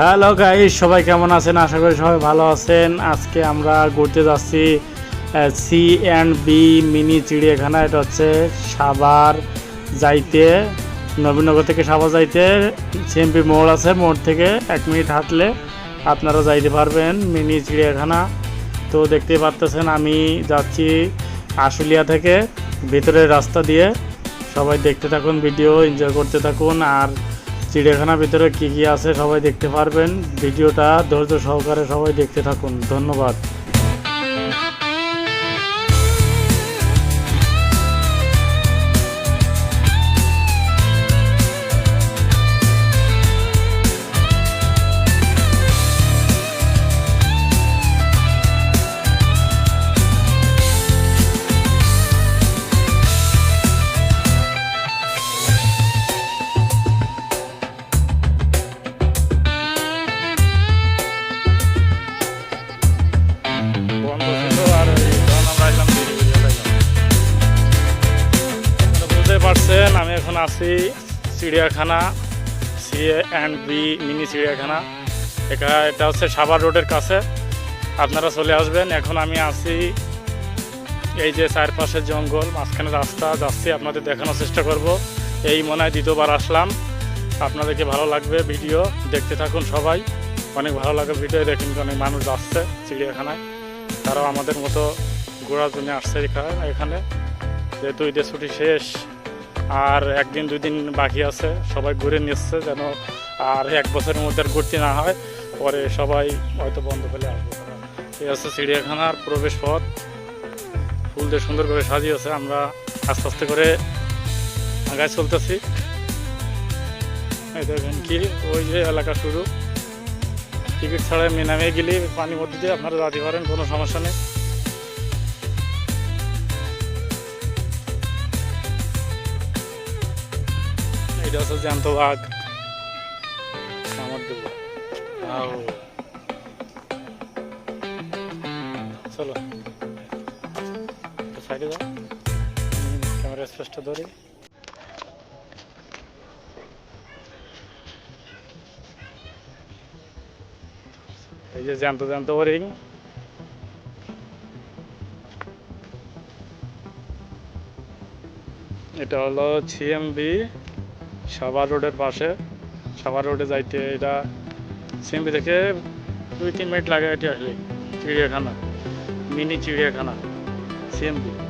Hello guys সবাই কেমন আছেন? আশা করি সবাই ভালো আছেন। আজকে আমরা ঘুরতে যাচ্ছি সি অ্যান্ড বি মিনি চিড়িয়াখানা। এটা হচ্ছে সাভার যাইতে, নবীনগর থেকে সাভার যাইতে। সিএমপি মোড় আছে, মোড় থেকে এক মিনিট হাঁটলে আপনারা যাইতে পারবেন মিনি চিড়িয়াখানা। তো দেখতেই পারতেছেন, আমি যাচ্ছি আশুলিয়া থেকে, ভিতরের রাস্তা দিয়ে। সবাই দেখতে থাকুন ভিডিও এনজয় করতে থাকুন। আর চিড়িয়াখানার ভিতরে কী কী আছে সবাই দেখতে পারবেন। ভিডিওটা ধৈর্য সহকারে সবাই দেখতে থাকুন। ধন্যবাদ। পারছেন, আমি এখন আছি চিড়িয়াখানা সি অ্যান্ড বি মিনি চিড়িয়াখানা। এখানে এটা হচ্ছে সাভার রোডের কাছে, আপনারা চলে আসবেন। এখন আমি আছি এই যে চারপাশের জঙ্গল, মাঝখানে রাস্তা, যাচ্ছি আপনাদের দেখানোর চেষ্টা করব। এই মনে হয় দ্বিতীয়বার আসলাম। আপনাদেরকে ভালো লাগবে ভিডিও, দেখতে থাকুন সবাই। অনেক ভালো লাগে ভিডিও, দেখুন অনেক মানুষ আসছে চিড়িয়াখানায়। তারাও আমাদের মতো ঘোরার জন্য আসছে এখানে। যেহেতু ঈদের ছুটি শেষ আর একদিন দুই দিন বাকি আছে। সবাই ঘুরে নিচ্ছে যেন আর এক বছরের মধ্যে আর ঘুরতে না হয়। পরে সবাই হয়তো বন্ধ পেলে আসবে। এই আছে চিড়িয়াখানার প্রবেশ পথ। ফুল দিয়ে সুন্দর করে সাজিয়েছে। আমরা আস্তে আস্তে করে আগায় চলতেছি। দেখেন কি, ওই যে এলাকা শুরু। টিকিট ছাড়া এমনি নামে গেলে। পানির মধ্যে দিয়ে আপনারা যেতে পারেন কোনো সমস্যা নেই। এটা হচ্ছে বাঘ। চলো। সাইডে যাও। ক্যামেরা স্পেসটা ধরি। এই যে এটা হলো সিএমবি। সাভার রোডের পাশে। সাভার রোডে যাইতে এটা সিএমবি থেকে দুই, তিন মিনিট লাগে এটি আসলে। চিড়িয়াখানা, মিনি চিড়িয়াখানা, সিএমবি।